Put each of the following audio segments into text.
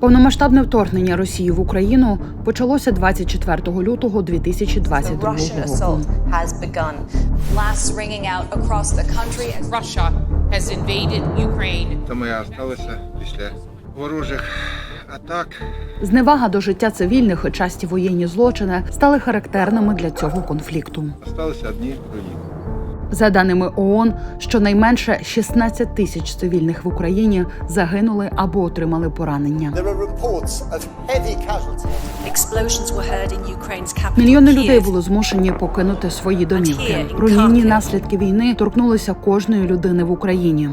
Повномасштабне вторгнення Росії в Україну почалося 24 лютого The 2022 Russian року. Це ми залишилися після ворожих атак. Зневага до життя цивільних і часті воєнні злочини стали характерними для цього конфлікту. Залишилися одні руїни. За даними ООН, щонайменше 16 тисяч цивільних в Україні загинули або отримали поранення. Мільйони людей були змушені покинути свої домівки. Руйнівні наслідки війни торкнулися кожної людини в Україні.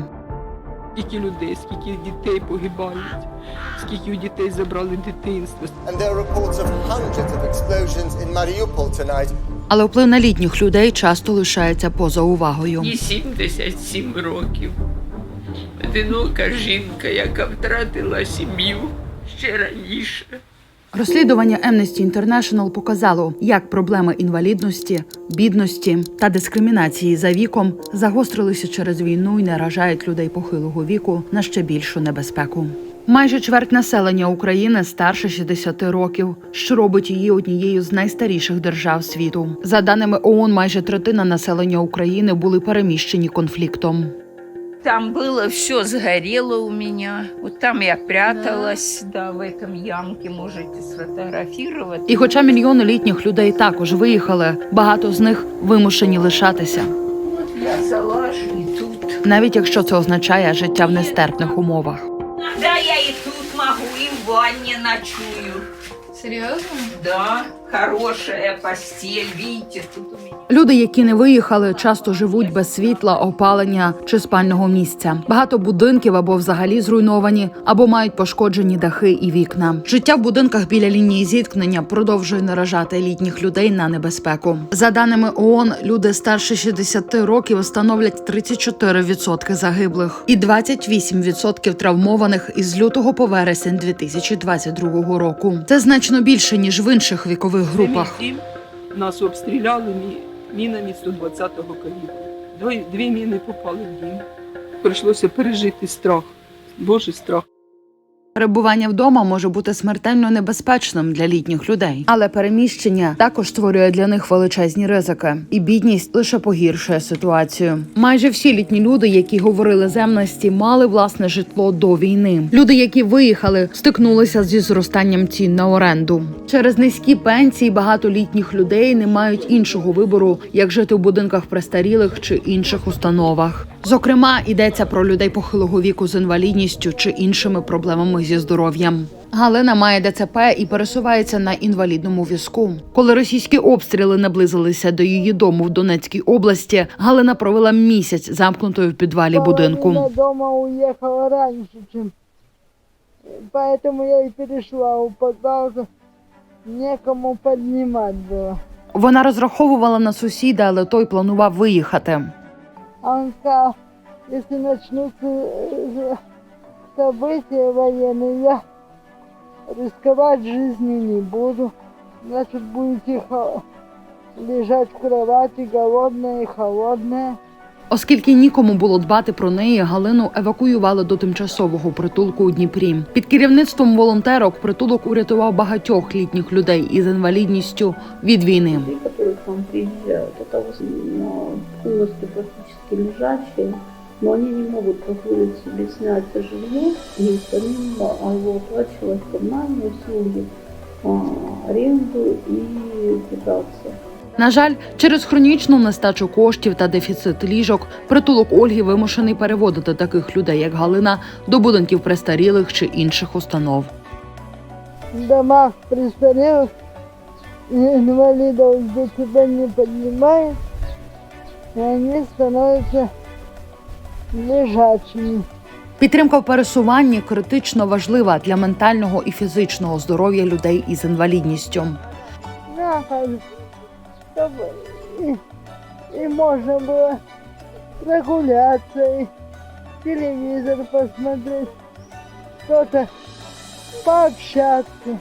скільки людей, скільки дітей погибають, скільки у дітей забрали дитинство. And there are reports of hundreds of explosions in Mariupol tonight. Але вплив на літніх людей часто лишається поза увагою. Їй 77 років. Одинока жінка, яка втратила сім'ю ще раніше. Розслідування Amnesty International показало, як проблеми інвалідності, бідності та дискримінації за віком загострилися через війну і наражають людей похилого віку на ще більшу небезпеку. Майже чверть населення України старше 60 років, що робить її однією з найстаріших держав світу. За даними ООН, майже третина населення України були переміщені конфліктом. Там было все сгорело у меня. Вот там я пряталась, да, в этом ямке можете сфотографировать. І хоча мільйони літніх людей також виїхали, багато з них вимушені лишатися. Я залажу тут. навіть якщо це означає життя в нестерпних умовах. Да, я и тут могу, и в ванне ночую. Серйозно? Да, хорошая постель, видите, тут у меня. Люди, які не виїхали, часто живуть без світла, опалення чи спального місця. Багато будинків або взагалі зруйновані, або мають пошкоджені дахи і вікна. Життя в будинках біля лінії зіткнення продовжує наражати літніх людей на небезпеку. За даними ООН, люди старше 60 років становлять 34% загиблих і 28% травмованих із лютого по вересень 2022 року. Це значно більше ніж в інших вікових групах. Мій дім нас обстріляли мі- мінами 120-го калібру. Дві, дві міни попали в дім. Прийшлося пережити страх. Божий страх. Перебування вдома може бути смертельно небезпечним для літніх людей, але переміщення також створює для них величезні ризики, і бідність лише погіршує ситуацію. Майже всі літні люди, які говорили земності, мали власне житло до війни. Люди, які виїхали, стикнулися зі зростанням цін на оренду. Через низькі пенсії багато літніх людей не мають іншого вибору, як жити в будинках престарілих чи інших установах. Зокрема, йдеться про людей похилого віку з інвалідністю чи іншими проблемами зі здоров'ям. Галина має ДЦП і пересувається на інвалідному візку. Коли російські обстріли наблизилися до її дому в Донецькій області, Галина провела місяць замкнутою в підвалі будинку. Половина дома уехала раньше, чем... Поэтому я и перешла у подвал. Некому поднимать было. Вона розраховувала на сусіда, але той планував виїхати. А он сказал, если начнутся э, события военные, я рисковать жизнью не буду. Значит, будете хо- лежать в кровати голодная и холодная. Оскільки нікому було дбати про неї, Галину евакуювали до тимчасового притулку у Дніпрі. Під керівництвом волонтерок притулок урятував багатьох літніх людей із інвалідністю від війни. которые к нам приезжают, это в основном полностью практически лежачие, но они не могут позволить себе снять жилье и помимо его оплачивать коммунальные услуги, аренду и питаться. На жаль, через хронічну нестачу коштів та дефіцит ліжок притулок Ольги вимушений переводити таких людей, як Галина, до будинків престарілих чи інших установ. В домах престарелых инвалидов до тебя не поднимают, и они становятся лежачими. Підтримка в пересуванні критично важлива для ментального і фізичного здоров'я людей із інвалідністю. Нахуй, чтобы и, и можно было прогуляться, и телевизор посмотреть, что-то пообщаться.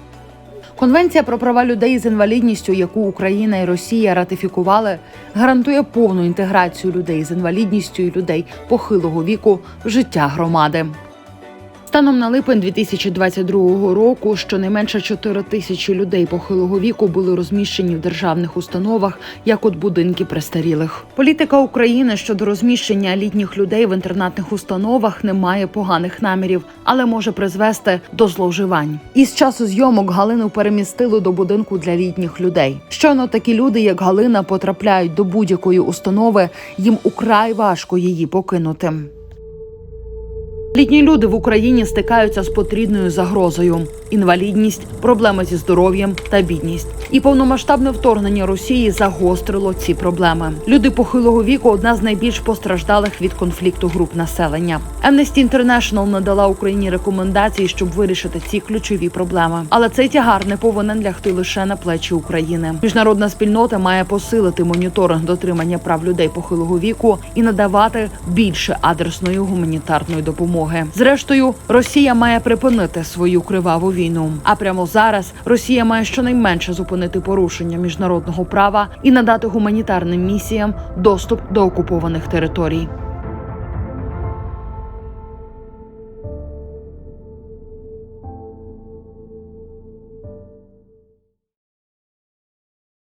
Конвенція про права людей з інвалідністю, яку Україна і Росія ратифікували, гарантує повну інтеграцію людей з інвалідністю і людей похилого віку в життя громади. Станом на липень 2022 року щонайменше 4 тисячі людей похилого віку були розміщені в державних установах, як от будинки престарілих. Політика України щодо розміщення літніх людей в інтернатних установах не має поганих намірів, але може призвести до зловживань. Із часу зйомок Галину перемістили до будинку для літніх людей. Щойно такі люди, як Галина, потрапляють до будь-якої установи, їм украй важко її покинути. Літні люди в Україні стикаються з потрібною загрозою: інвалідність, проблеми зі здоров'ям та бідність. І повномасштабне вторгнення Росії загострило ці проблеми. Люди похилого віку одна з найбільш постраждалих від конфлікту груп населення. Amnesty International надала Україні рекомендації, щоб вирішити ці ключові проблеми. Але цей тягар не повинен лягти лише на плечі України. Міжнародна спільнота має посилити моніторинг дотримання прав людей похилого віку і надавати більше адресної гуманітарної допомоги. Зрештою, Росія має припинити свою криваву війну. А прямо зараз Росія має щонайменше зупинити порушення міжнародного права і надати гуманітарним місіям доступ до окупованих територій.